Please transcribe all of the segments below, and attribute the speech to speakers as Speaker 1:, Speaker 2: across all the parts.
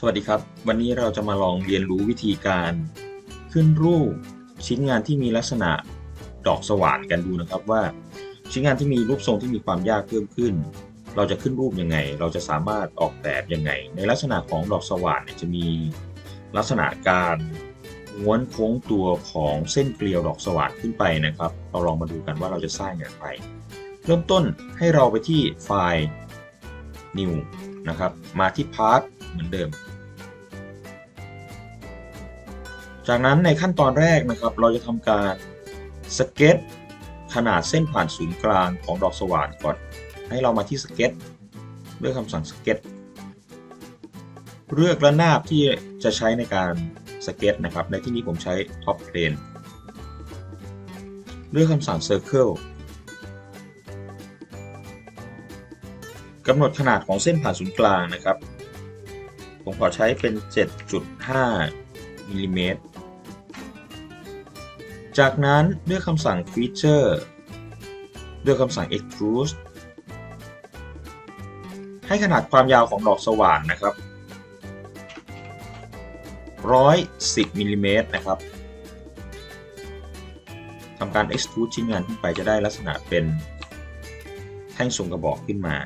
Speaker 1: สวัสดีครับ วันนี้เราจะมาลองเรียนรู้วิธีการขึ้นรูปชิ้นงานที่มีลักษณะดอกสว่านกันดูนะครับว่า ชิ้นงานที่มีรูปทรงที่มีความยากเพิ่มขึ้น เราจะขึ้นรูปยังไง เราจะสามารถออกแบบยังไง ในลักษณะของดอกสว่านเนี่ยจะมีลักษณะการม้วนโค้งตัวของเส้นเกลียวดอกสว่านขึ้นไปนะครับ เราลองมาดูกันว่าเราจะสร้างอย่างไรเริ่มต้นให้เราไปที่ไฟล์ New นะครับมาที่ Part เหมือนเดิม จากนั้นในขั้นตอนแรกนะครับ เราจะทำการสเก็ตขนาดเส้นผ่านศูนย์กลางของดอกสว่านก่อน ให้เรามาที่สเก็ตเลือกคำสั่งสเก็ตเลือกระนาบที่จะใช้ในการสเก็ตนะครับ ในที่นี้ผมใช้ Top Plane เลือกคำสั่ง Circle กำหนดขนาดของเส้นผ่านศูนย์กลางนะครับ ผมขอใช้เป็น 7.5มิลลิเมตร จากนั้นเลือกคำสั่ง Feature เลือกคำสั่ง Extrude ให้ขนาดความยาวของดอกสว่านนะครับ 110มิลลิเมตรนะครับทำการ extrude ชิ้นงานขึ้นไปจะได้ลักษณะเป็นแท่งทรงกระบอกขึ้นมา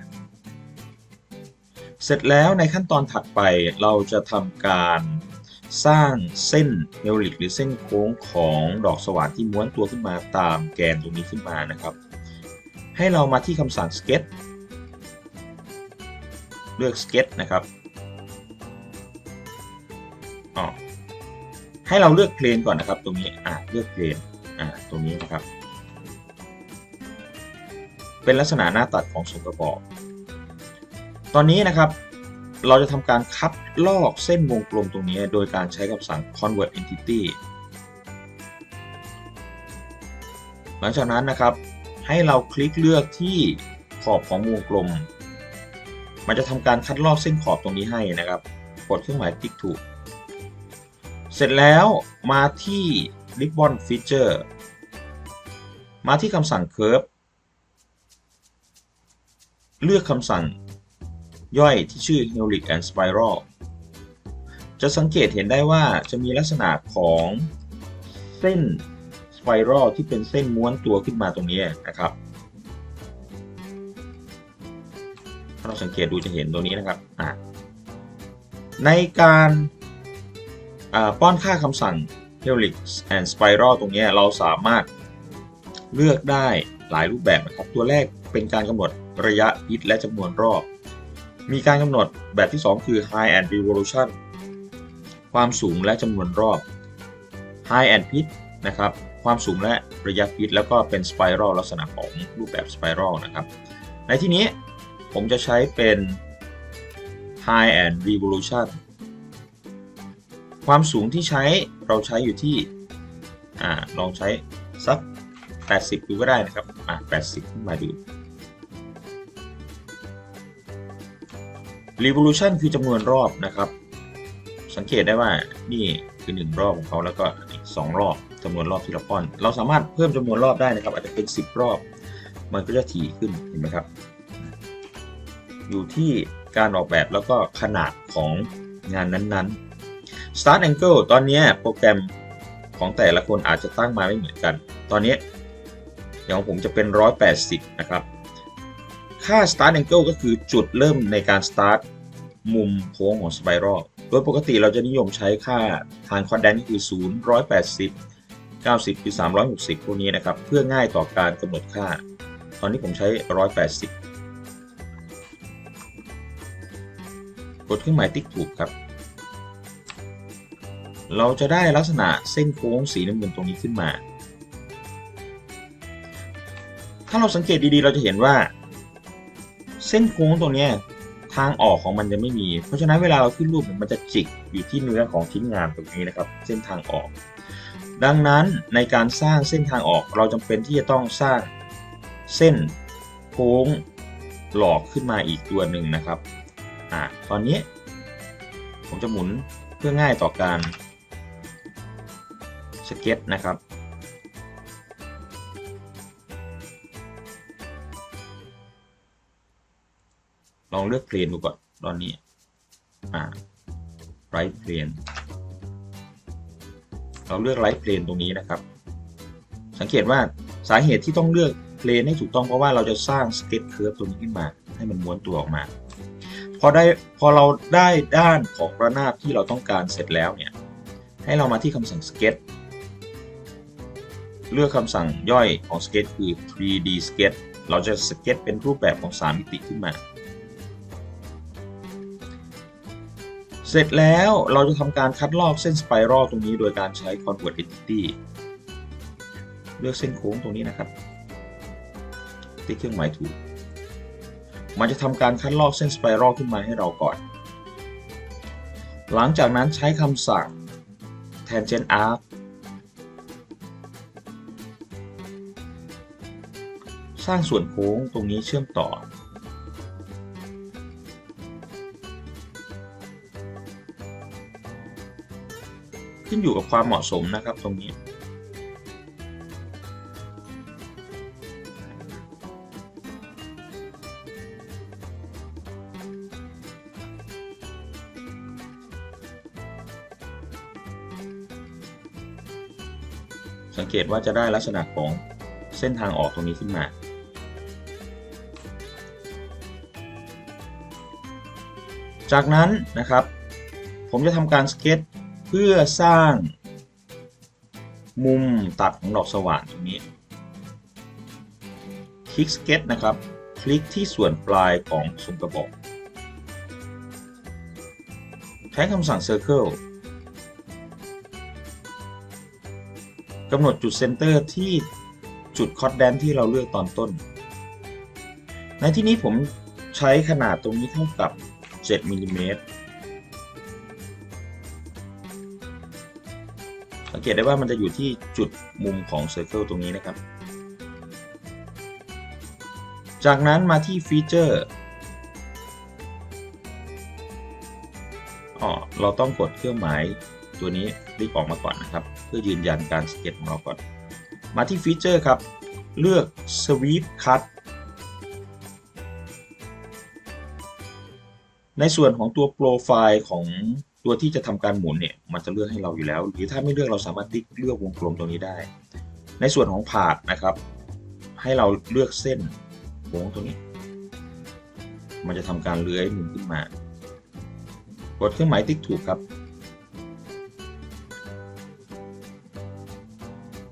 Speaker 1: เสร็จแล้วในขั้นตอนถัดไปเราจะทำการ สร้างเส้นเนวลิกหรือเส้นโค้งของดอกสว่านที่ม้วนตัวขึ้นมาตามแกนตรงนี้ขึ้นมานะครับ ให้เรามาที่คำสั่ง sketch เลือก sketch นะครับอ๋อให้เราเลือกเพลนก่อนนะครับ ตรงนี้อะเลือกเพลนอะตรงนี้นะครับ เป็นลักษณะหน้าตัดของทรงกระบอกตอนนี้นะครับ เราจะทำการคัดลอกเส้นวงกลมตรงนี้โดยการใช้คำสั่ง convert entity หลังจากนั้นนะครับ ให้เราคลิกเลือกที่ขอบของวงกลม มันจะทำการคัดลอกเส้นขอบตรงนี้ให้นะครับ กดเครื่องหมายติ๊กถูก เสร็จแล้วมาที่ ribbon feature มาที่คำสั่ง curve เลือกคำสั่ง ย่อยที่ชื่อ Helix and Spiral จะสังเกตเห็นได้ว่าจะมีลักษณะของเส้น Spiral ที่เป็นเส้นม้วนตัวขึ้นมาตรงนี้นะครับถ้าเราสังเกตดูจะเห็นตรงนี้นะครับในการป้อนค่าคำสั่ง Helix and Spiral ตรงนี้เราสามารถเลือกได้หลายรูปแบบนะครับ ตัวแรกเป็นการกำหนดระยะพิษและจำนวนรอบ มีการกำหนดแบบที่ 2 คือ High and Revolution ความสูงและจำนวนรอบ High and Pitch นะครับ ความสูงและระยะพิษแล้วก็เป็น Spiral ลักษณะของรูปแบบ Spiral นะครับ ในที่นี้ผมจะใช้เป็น High and Revolution ความสูงที่ใช้เราใช้อยู่ที่อลองใช้สัก 80 ดูก็ได้นะครับอ่า80 ขึ้นมาดู revolution คือจำนวนรอบนะครับ สังเกตได้ว่านี่คือ 1 รอบของเขาแล้วก็อีก2รอบจำนวนรอบที่เราป้อน เราสามารถเพิ่มจำนวนรอบได้นะครับ อาจจะเป็น 10 รอบ มันก็จะถี่ขึ้นเห็นไหมครับ อยู่ที่การออกแบบแล้วก็ขนาดของงานนั้นๆ start angle ตอนนี้โปรแกรมของแต่ละคนอาจจะตั้งมาไม่เหมือนกัน ตอนนี้อย่างผมจะเป็น 180 นะครับ ค่า start angle ก็คือจุดเริ่มในการ start มุมโค้งของ spiral โดยปกติเราจะนิยมใช้ค่าทางคอนแดนคือ 0 180 90 คือ 360 พวกนี้นะครับ เพื่อง่ายต่อการกำหนดค่า ตอนนี้ผมใช้ 180 กดเครื่องหมายติ๊กถูกครับ เราจะได้ลักษณะเส้นโค้งสีน้ำเงินตรงนี้ขึ้นมา ถ้าเราสังเกตดีๆ เราจะเห็นว่า เส้นโค้งตรงนี้ทางออกของมันจะไม่มี เพราะฉะนั้นเวลาเราขึ้นรูปมันจะจิกอยู่ที่เนื้อของชิ้นงานตรงนี้นะครับ เส้นทางออก ดังนั้นในการสร้างเส้นทางออกเราจำเป็นที่จะต้องสร้างเส้นโค้งหลอกขึ้นมาอีกตัวหนึ่งนะครับอ่าตอนนี้ ผมจะหมุนเพื่อง่ายต่อการสเก็ตนะครับ องเลือกเพลนดูก่อนตอนนี้อ่า right plane เราเลือก right plane ตรงนี้นะครับ สังเกตว่าสาเหตุที่ต้องเลือกเพลนให้ถูกต้องเพราะว่าเราจะสร้างสเก็ตเคิร์ฟตัวนี้ขึ้นมา ให้มันม้วนตัวออกมา พอได้พอเราได้ด้านของระนาบที่เราต้องการเสร็จแล้วเนี่ยให้เรามาที่คำสั่ง sketch เลือกคำสั่งย่อยของ sketch คือ 3D sketch เราจะ sketch เป็นรูปแบบของ 3 มิติขึ้นมา เสร็จแล้วเราจะทำการคัดลอกเส้นสไปรัลตรงนี้โดยการใช้ convert entity เลือกเส้นโค้งตรงนี้นะครับ ติ๊กเครื่องหมายถูก มันจะทำการคัดลอกเส้นสไปรัลขึ้นมาให้เราก่อน หลังจากนั้นใช้คำสั่ง tangent arc สร้างส่วนโค้งตรงนี้เชื่อมต่อ ขึ้นอยู่กับความเหมาะสมนะครับตรงนี้ สังเกตว่าจะได้ลักษณะของเส้นทางออกตรงนี้ขึ้นมาจากนั้นนะครับ ผมจะทำการสเก็ต เพื่อสร้างมุมตัดของดอกสว่านตรงนี้ คลิกสเก็ตนะครับ คลิกที่ส่วนปลายของทรงกระบอก ใช้คำสั่ง Circle กำหนดจุดเซนเตอร์ที่จุดคอดแดนที่เราเลือกตอนต้น ในที่นี้ผมใช้ขนาดตรงนี้เท่ากับ 7มิลลิเมตร สังเกตได้ว่ามันจะอยู่ที่จุดมุมของเซอร์เคิลตรงนี้นะครับ จากนั้นมาที่ฟีเจอร์อ๋อเราต้องกดเครื่องหมายตัวนี้รีบออกมาก่อนนะครับ เพื่อยืนยันการสเก็ตของเราก่อน มาที่ฟีเจอร์ครับ เลือก Sweep Cut ในส่วนของตัวโปรไฟล์ของ ตัวที่จะทำการหมุนเนี่ยมันจะเลือกให้เราอยู่แล้ว หรือถ้าไม่เลือกเราสามารถติ๊กเลือกวงกลมตรงนี้ได้ ในส่วนของผาดนะครับ ให้เราเลือกเส้นโค้งตรงนี้ มันจะทำการเลื้อยหมุนขึ้นมา กดเครื่องหมายติ๊กถูกครับ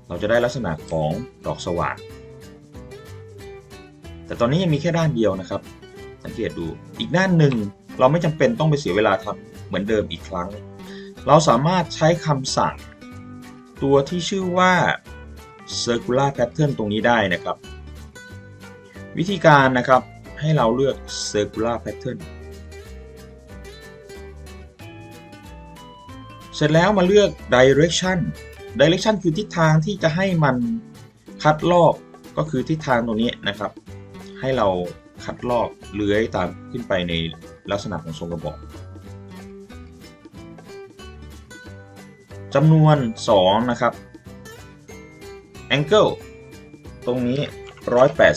Speaker 1: เราจะได้ลักษณะของดอกสว่านแต่ตอนนี้ยังมีแค่ด้านเดียวนะครับ สังเกตดูอีกด้านหนึ่งเราไม่จำเป็นต้องไปเสียเวลาทำ เหมือนเดิมอีกครั้ง เราสามารถใช้คำสั่ง ตัวที่ชื่อว่า circular pattern ตรงนี้ได้นะครับ วิธีการนะครับให้เราเลือก circular pattern เสร็จแล้วมาเลือก direction direction คือทิศทางที่จะให้มันคัดลอกก็คือทิศทางตรงนี้นะครับ ให้เราคัดลอกเลื้อยตามขึ้นไปในลักษณะของทรงกระบอก จำนวน 2 นะครับ angle ตรงนี้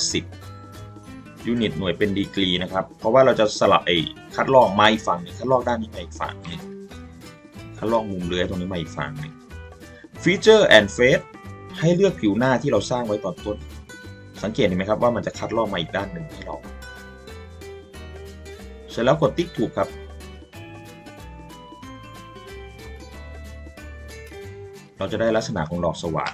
Speaker 1: 180 ยูนิตหน่วยเป็นดีกรีนะครับ เพราะว่าเราจะสลับไอ้คัดลอกมาอีกฝั่งหนึงคัดลอกด้านนี้มาอีกฝั่งหนึงคัดลอกมุมเลื้อยตรงนี้มาอีกฝั่งหนึง Feature and Face ให้เลือกผิวหน้าที่เราสร้างไว้ตอนต้น สังเกตเห็นไหมครับว่ามันจะคัดลอกมาอีกด้านหนึ่งให้เรา เสร็จแล้วกดติ๊กถูกครับ เราจะได้ลักษณะของดอกสว่าน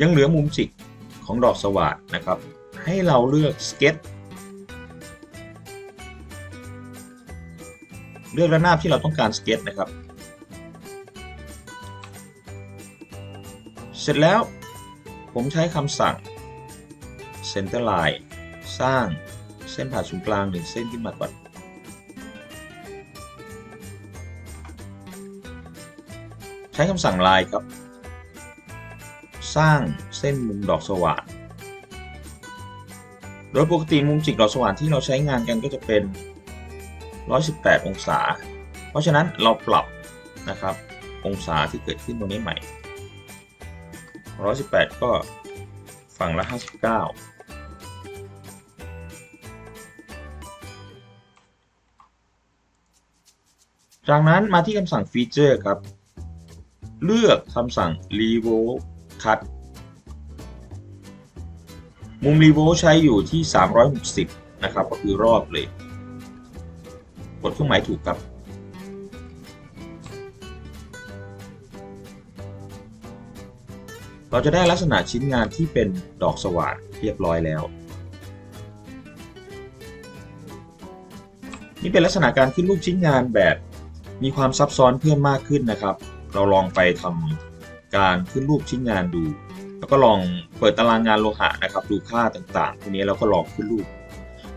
Speaker 1: ยังเหลือมุมจิกของดอกสว่านนะครับ ให้เราเลือก Sketch เลือกระนาบที่เราต้องการ Sketch นะครับ เสร็จแล้วผมใช้คำสั่ง center line สร้างเส้นผ่าศูนย์กลางหนึ่งเส้นขึ้นมาก่อน ใช้คำสั่ง line ครับ สร้างเส้นมุมดอกสว่านโดยปกติมุมจิกดอกสว่านที่เราใช้งานกันก็จะเป็น 118 องศา เพราะฉะนั้นเราปรับนะครับ องศาที่เกิดขึ้นตรงนี้ใหม่ 118 ก็ฝั่งละ 59จากนั้นมาที่คำสั่งฟีเจอร์ครับ เลือกคำสั่ง revolve cut มุม revolve ใช้อยู่ที่ 360 นะครับ ก็คือรอบเลย กดเครื่องหมายถูกครับ เราจะได้ลักษณะชิ้นงานที่เป็นดอกสว่านเรียบร้อยแล้ว นี่เป็นลักษณะการขึ้นรูปชิ้นงานแบบมีความซับซ้อนเพิ่มมากขึ้นนะครับ เราลองไปทำการขึ้นรูปชิ้นงานดู แล้วก็ลองเปิดตารางงานโลหะนะครับ ดูค่าต่างๆพวกนี้แล้วก็ลองขึ้นรูป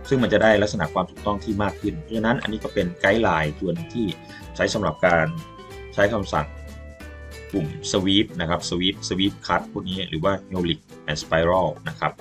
Speaker 1: ซึ่งมันจะได้ลักษณะความถูกต้องที่มากขึ้น เพราะฉะนั้นอันนี้ก็เป็นไกด์ไลน์ตัวนึงที่ใช้สำหรับการใช้คำสั่งปุ่ม sweep นะครับ sweep sweep cut พวกนี้หรือว่า helix and spiral นะครับ